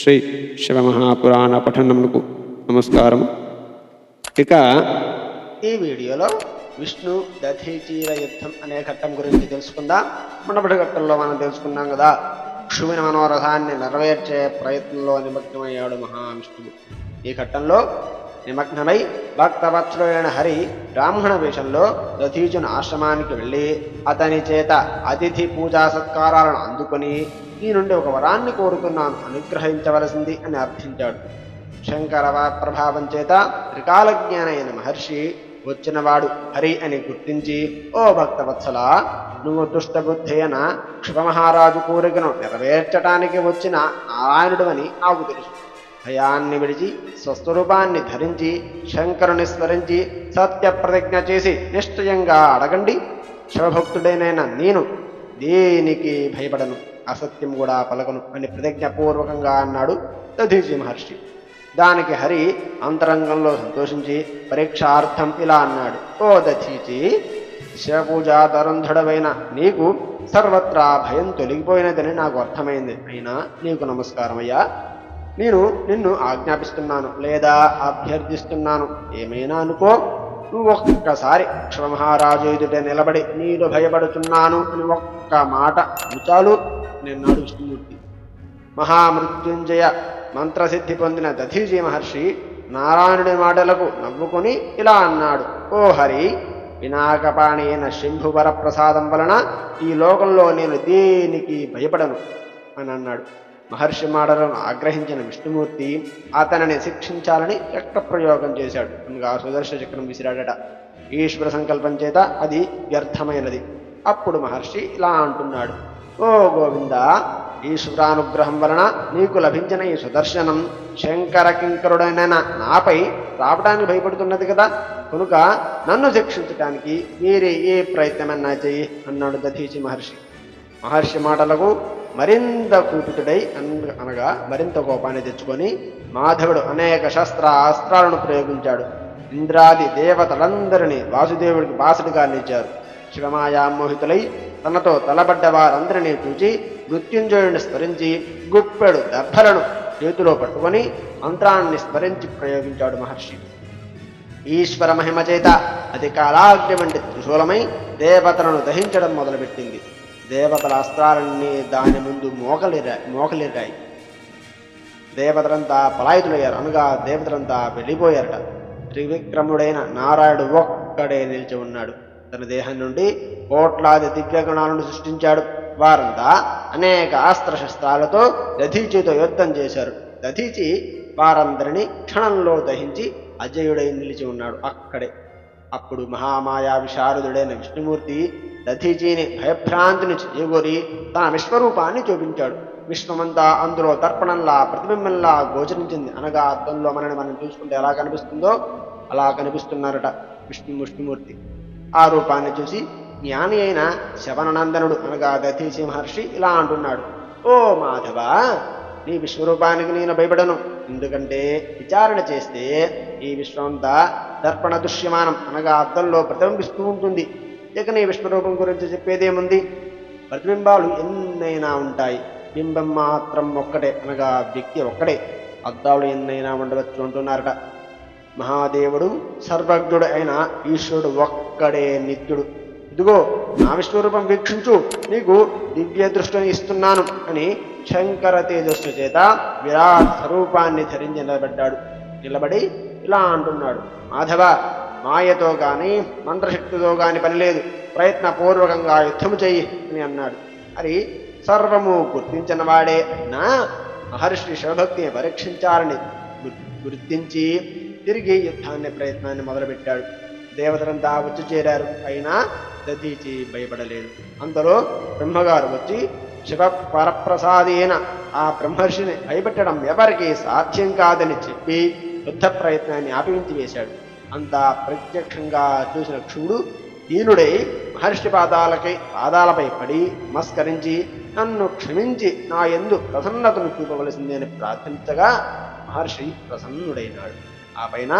శ్రీ శివమహాపురాణ పఠనమునకు నమస్కారం. ఇక ఈ వీడియోలో విష్ణు దధీచీల యుద్ధం అనే ఘట్టం గురించి తెలుసుకుందాం. మునపటి ఘట్టంలో మనం తెలుసుకున్నాం కదా క్షువిన మనోరథాన్ని నెరవేర్చే ప్రయత్నంలో నిమగ్నమయ్యాడు మహావిష్ణువు. ఈ ఘట్టంలో నిమగ్నమై భక్తవత్సలైన హరి బ్రాహ్మణ వేషంలో దధీచుని ఆశ్రమానికి వెళ్ళి అతని చేత అతిథి పూజా సత్కారాలను అందుకొని ఈ నుండి ఒక వరాన్ని కోరుతున్నాను అనుగ్రహించవలసింది అని అర్థించాడు. శంకరవ ప్రభావం చేత త్రికాలజ్ఞానైన మహర్షి వచ్చినవాడు హరి అని గుర్తించి ఓ భక్తవత్సల నువ్వు దుష్టబుద్ధి అయిన క్షుభమహారాజు కోరికను నెరవేర్చటానికి వచ్చిన నారాయణుడు అని నాకు తెలుసు. భయాన్ని విడిచి స్వస్వరూపాన్ని ధరించి శంకరుని స్మరించి సత్య ప్రతిజ్ఞ చేసి నిశ్చయంగా అడగండి. శివభక్తుడైన నేను దేనికి భయపడను? అసత్యం కూడా పలకను అని ప్రతిజ్ఞపూర్వకంగా అన్నాడు దధీజీ మహర్షి. దానికి హరి అంతరంగంలో సంతోషించి పరీక్షార్థం ఇలా అన్నాడు. ఓ దధీచి శివపూజా ధరంధుడవైన నీకు సర్వత్రా భయం తొలగిపోయినదని నాకు అర్థమైంది. అయినా నీకు నమస్కారమయ్యా. నేను నిన్ను ఆజ్ఞాపిస్తున్నాను లేదా అభ్యర్థిస్తున్నాను. ఏమైనా అనుకో. నువ్వు ఒక్కసారి క్షమహారాజు ఎదుట నిలబడి నేను భయపడుతున్నాను అని ఒక్క మాట చాలు. నిన్నాడు విష్ణుమూర్తి మహామృత్యుంజయ మంత్రసిద్ధి పొందిన దధీజీ మహర్షి నారాయణుడి మాటలకు నవ్వుకొని ఇలా అన్నాడు. ఓ హరి వినాకపాణి అయిన శంభువర ప్రసాదం వలన ఈ లోకంలో నేను దేనికి భయపడను? అని అన్నాడు. మహర్షి మాటలను ఆగ్రహించిన విష్ణుమూర్తి అతనిని శిక్షించాలని చక్ర ప్రయోగం చేశాడు? అనగా సుదర్శ చక్రం విసిరాడట. ఈశ్వర సంకల్పం చేత అది వ్యర్థమైనది. అప్పుడు మహర్షి ఇలా అంటున్నాడు. ఓ గోవింద ఈశ్వరానుగ్రహం వలన నీకు లభించిన ఈ సుదర్శనం శంకర కింకరుడైన నాపై రావడానికి భయపడుతున్నది కదా. కనుక నన్ను శిక్షించటానికి మీరే ఏ ప్రయత్నమన్నా చేయి అన్నాడు దధీచి మహర్షి. మహర్షి మాటలకు మరింత కూపితుడై అనగా మరింత కోపాన్ని తెచ్చుకొని మాధవుడు అనేక శస్త్ర అస్త్రాలను ప్రయోగించాడు. ఇంద్రాది దేవతలందరినీ వాసుదేవుడికి బాసుడిగా నిలిచారు. శివమాయామోహితులై తనతో తలబడ్డ వారందరినీ చూచి మృత్యుంజయుడిని స్మరించి గుప్పెడు దర్భలను చేతిలో పట్టుకొని మంత్రాన్ని స్మరించి ప్రయోగించాడు మహర్షి. ఈశ్వర మహిమ చేత అది కాలాగ్ని వంటి త్రిశూలమై దేవతలను దహించడం మొదలుపెట్టింది. దేవతల అస్త్రాలన్నీ దాని ముందు మోకలిరా మోకలిరాయి దేవతలంతా పలాయితులయ్యారు. అనగా దేవతలంతా వెళ్ళిపోయారట. త్రివిక్రముడైన నారాయణుడు ఒక్కడే నిలిచి ఉన్నాడు. తన దేహం నుండి కోట్లాది దివ్యగుణాలను సృష్టించాడు. వారంతా అనేక అస్త్రశస్త్రాలతో దధీచితో యుద్ధం చేశారు. దధీచి వారందరినీ క్షణంలో దహించి అజయుడై నిలిచి ఉన్నాడు. అక్కడే అప్పుడు మహామాయా విశారదుడైన విష్ణుమూర్తి దధీజీని భయభ్రాంతిని చేయగోరి తన విశ్వరూపాన్ని చూపించాడు. విశ్వమంతా అందులో దర్పణంలా ప్రతిబింబంలా గోచరించింది. అనగా అద్దంలో మనని మనం చూసుకుంటే ఎలా కనిపిస్తుందో అలా కనిపిస్తున్నారట విష్ణు విష్ణుమూర్తి. ఆ రూపాన్ని చూసి జ్ఞాని అయిన శవననందనుడు అనగా దతీసి మహర్షి ఇలా అంటున్నాడు. ఓ మాధవ నీ విశ్వరూపానికి నేను భయపడను. ఎందుకంటే విచారణ చేస్తే ఈ విశ్వమంతా దర్పణ దృశ్యమానం అనగా అద్దంలో ప్రతిబింబిస్తూ ఉంటుంది. ఇక నీ విశ్వరూపం గురించి చెప్పేదేముంది? ప్రతిబింబాలు ఎన్నైనా ఉంటాయి. బింబం మాత్రం ఒక్కటే అనగా వ్యక్తి ఒక్కడే. అద్దాలు ఎన్నైనా ఉండవచ్చు అంటున్నారట. మహాదేవుడు సర్వజ్ఞుడు అయిన ఈశ్వరుడు ఒక్కడే నిత్యుడు. ఇదిగో నా విష్ణురూపం వీక్షించు నీకు దివ్య దృష్టిని ఇస్తున్నాను అని శంకర తేజస్సు చేత విరాట్ స్వరూపాన్ని ధరించి నిలబడ్డాడు. నిలబడి ఇలా అంటున్నాడు మాధవ మాయతో గాని మంత్రశక్తితో గాని పని లేదు. ప్రయత్నపూర్వకంగా యుద్ధము చెయ్యి అని అన్నాడు. అది సర్వము గుర్తించిన వాడే నా మహర్షి శివభక్తిని పరీక్షించాలని గు- గుర్తించి తిరిగి యుద్ధాన్ని ప్రయత్నాన్ని మొదలుపెట్టాడు. దేవతలంతా వచ్చి చేరారు. అయినా దధీచి భయపడలేదు. అంతలో బ్రహ్మగారు వచ్చి శివ పరప్రసాదేన ఆ బ్రహ్మర్షిని భయపెట్టడం ఎవరికీ సాధ్యం కాదని చెప్పి యుద్ధ ప్రయత్నాన్ని ఆపించి వేశాడు. అంతా ప్రత్యక్షంగా చూసిన క్షుడు దీనుడై మహర్షి పాదాలకై పాదాలపై పడి నమస్కరించి నన్ను క్షమించి నా ఎందు ప్రసన్నతను చూపవలసిందే అని ప్రార్థించగా మహర్షి ప్రసన్నుడైనాడు. ఆ పైన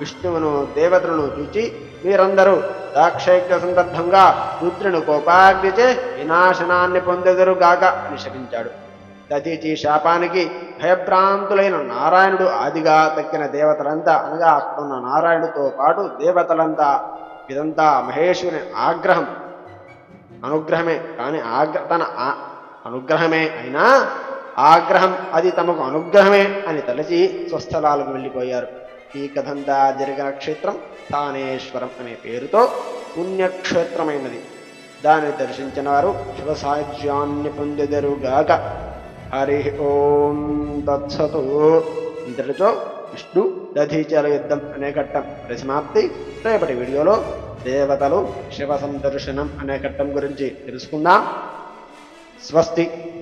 విష్ణువును దేవతలను చూచి మీరందరూ దాక్షైక్య సందర్భంగా రుద్రుని కోపాగ్నిచే వినాశనాన్ని పొందెదరుగాక అని శపించాడు. దతీచి శాపానికి భయభ్రాంతులైన నారాయణుడు ఆదిగా తక్కిన దేవతలంతా అనగా అక్కడున్న నారాయణుడితో పాటు దేవతలంతా ఇదంతా మహేశ్వరుని ఆగ్రహం. అనుగ్రహమే కానీ ఆగ్ర తన అనుగ్రహమే అయినా ఆగ్రహం అది తమకు అనుగ్రహమే అని తలచి స్వస్థలాలకు వెళ్ళిపోయారు. ఈ కథంతా జరిగిన క్షేత్రం తానేశ్వరం అనే పేరుతో పుణ్యక్షేత్రమైనది. దాన్ని దర్శించిన వారు శివసాధ్యాన్ని పొందెదరుగాక. హరి ఓం తత్సతు. ఇంతటితో విష్ణు దధీచల యుద్ధం అనే ఘట్టం పరిసమాప్తి. రేపటి వీడియోలో దేవతలు శివ సందర్శనం అనే ఘట్టం గురించి తెలుసుకుందాం. స్వస్తి.